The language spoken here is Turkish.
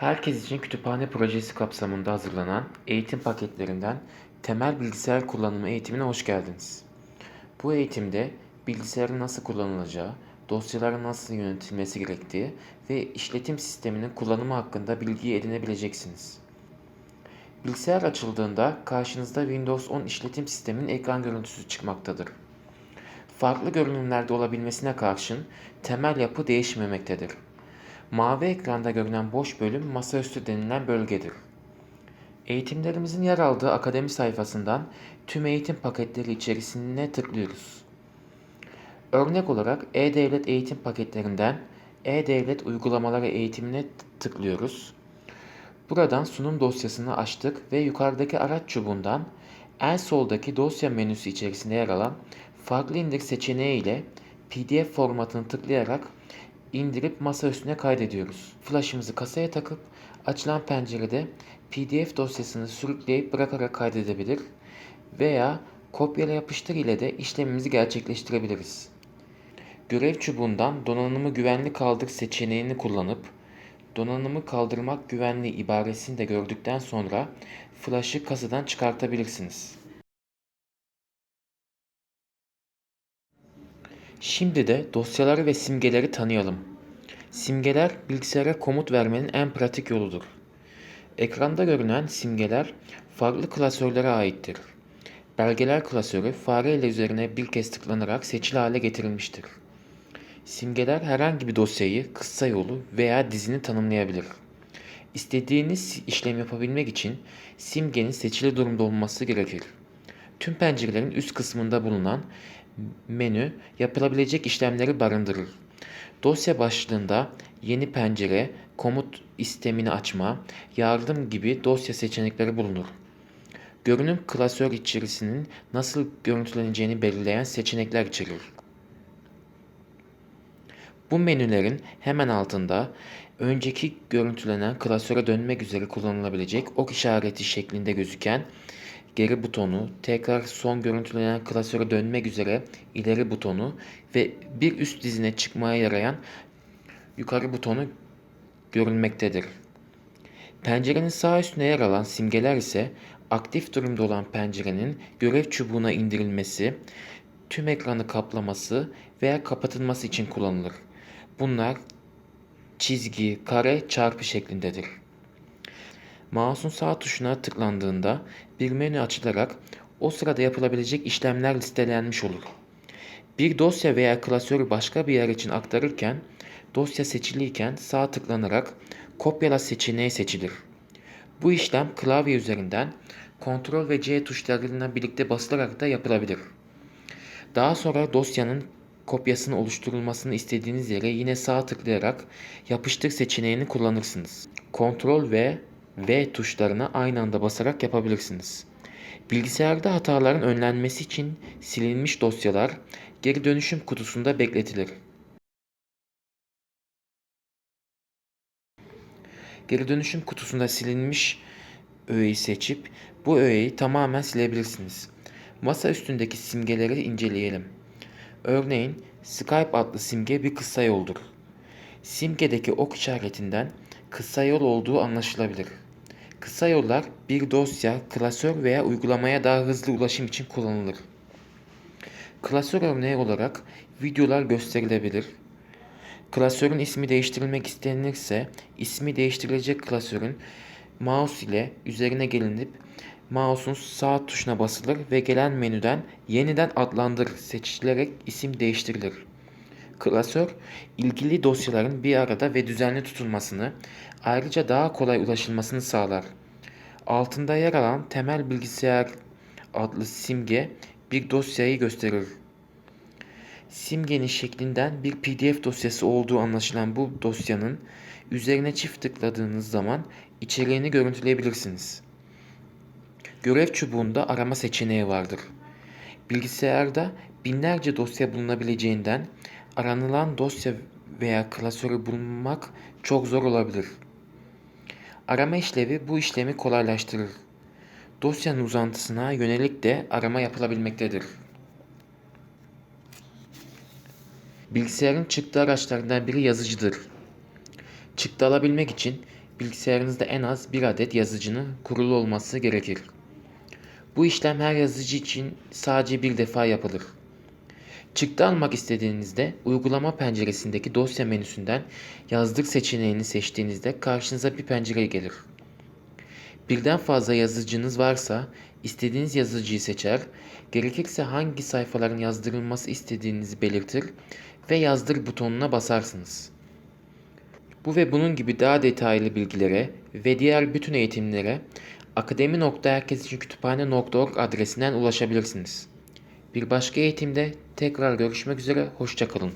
Herkes için kütüphane projesi kapsamında hazırlanan eğitim paketlerinden temel bilgisayar kullanımı eğitimine hoş geldiniz. Bu eğitimde bilgisayarın nasıl kullanılacağı, dosyaların nasıl yönetilmesi gerektiği ve işletim sisteminin kullanımı hakkında bilgi edinebileceksiniz. Bilgisayar açıldığında karşınızda Windows 10 işletim sisteminin ekran görüntüsü çıkmaktadır. Farklı görünümlerde olabilmesine karşın temel yapı değişmemektedir. Mavi ekranda görünen boş bölüm masaüstü denilen bölgedir. Eğitimlerimizin yer aldığı akademi sayfasından tüm eğitim paketleri içerisine tıklıyoruz. Örnek olarak E-Devlet eğitim paketlerinden E-Devlet uygulamaları eğitimine tıklıyoruz. Buradan sunum dosyasını açtık ve yukarıdaki araç çubuğundan en soldaki dosya menüsü içerisinde yer alan farklı indir seçeneği ile PDF formatını tıklayarak indirip masa üstüne kaydediyoruz. Flash'ımızı kasaya takıp açılan pencerede PDF dosyasını sürükleyip bırakarak kaydedebilir veya kopyala yapıştır ile de işlemimizi gerçekleştirebiliriz. Görev çubuğundan donanımı güvenli kaldır seçeneğini kullanıp donanımı kaldırmak güvenli ibaresini de gördükten sonra flash'ı kasadan çıkartabilirsiniz. Şimdi de dosyaları ve simgeleri tanıyalım. Simgeler bilgisayara komut vermenin en pratik yoludur. Ekranda görünen simgeler farklı klasörlere aittir. Belgeler klasörü fare ile üzerine bir kez tıklanarak seçili hale getirilmiştir. Simgeler herhangi bir dosyayı, kısa yolu veya dizini tanımlayabilir. İstediğiniz işlem yapabilmek için simgenin seçili durumda olması gerekir. Tüm pencerelerin üst kısmında bulunan menü yapılabilecek işlemleri barındırır. Dosya başlığında yeni pencere, komut istemini açma, yardım gibi dosya seçenekleri bulunur. Görünüm klasör içerisinin nasıl görüntüleneceğini belirleyen seçenekler içerir. Bu menülerin hemen altında önceki görüntülenen klasöre dönmek üzere kullanılabilecek ok işareti şeklinde gözüken geri butonu, tekrar son görüntülenen klasöre dönmek üzere ileri butonu ve bir üst dizine çıkmaya yarayan yukarı butonu görülmektedir. Pencerenin sağ üstüne yer alan simgeler ise aktif durumda olan pencerenin görev çubuğuna indirilmesi, tüm ekranı kaplaması veya kapatılması için kullanılır. Bunlar çizgi, kare, çarpı şeklindedir. Mouse'un sağ tuşuna tıklandığında bir menü açılarak o sırada yapılabilecek işlemler listelenmiş olur. Bir dosya veya klasörü başka bir yer için aktarırken dosya seçiliyken sağ tıklanarak kopyala seçeneği seçilir. Bu işlem klavye üzerinden Ctrl ve C tuşlarıyla birlikte basılarak da yapılabilir. Daha sonra dosyanın kopyasının oluşturulmasını istediğiniz yere yine sağ tıklayarak yapıştır seçeneğini kullanırsınız. Ctrl ve V tuşlarına aynı anda basarak yapabilirsiniz. Bilgisayarda hataların önlenmesi için silinmiş dosyalar geri dönüşüm kutusunda bekletilir. Geri dönüşüm kutusunda silinmiş öğeyi seçip bu öğeyi tamamen silebilirsiniz. Masa üstündeki simgeleri inceleyelim. Örneğin Skype adlı simge bir kısa yoldur. Simgedeki ok işaretinden kısa yol olduğu anlaşılabilir. Kısa yollar bir dosya, klasör veya uygulamaya daha hızlı ulaşım için kullanılır. Klasör örneği olarak videolar gösterilebilir. Klasörün ismi değiştirilmek istenirse ismi değiştirilecek klasörün mouse ile üzerine gelinip mouse'un sağ tuşuna basılır ve gelen menüden yeniden adlandır seçilerek isim değiştirilir. Klasör, ilgili dosyaların bir arada ve düzenli tutulmasını, ayrıca daha kolay ulaşılmasını sağlar. Altında yer alan temel bilgisayar adlı simge bir dosyayı gösterir. Simgenin şeklinden bir PDF dosyası olduğu anlaşılan bu dosyanın üzerine çift tıkladığınız zaman içeriğini görüntüleyebilirsiniz. Görev çubuğunda arama seçeneği vardır. Bilgisayarda binlerce dosya bulunabileceğinden aranılan dosya veya klasörü bulmak çok zor olabilir. Arama işlevi bu işlemi kolaylaştırır. Dosyanın uzantısına yönelik de arama yapılabilmektedir. Bilgisayarın çıktı araçlarından biri yazıcıdır. Çıktı alabilmek için bilgisayarınızda en az bir adet yazıcının kurulu olması gerekir. Bu işlem her yazıcı için sadece bir defa yapılır. Çıktı almak istediğinizde uygulama penceresindeki dosya menüsünden yazdır seçeneğini seçtiğinizde karşınıza bir pencere gelir. Birden fazla yazıcınız varsa istediğiniz yazıcıyı seçer, gerekirse hangi sayfaların yazdırılması istediğinizi belirtir ve yazdır butonuna basarsınız. Bu ve bunun gibi daha detaylı bilgilere ve diğer bütün eğitimlere akademi.herkesiçinkütüphane.org adresinden ulaşabilirsiniz. Bir başka eğitimde tekrar görüşmek üzere, hoşçakalın.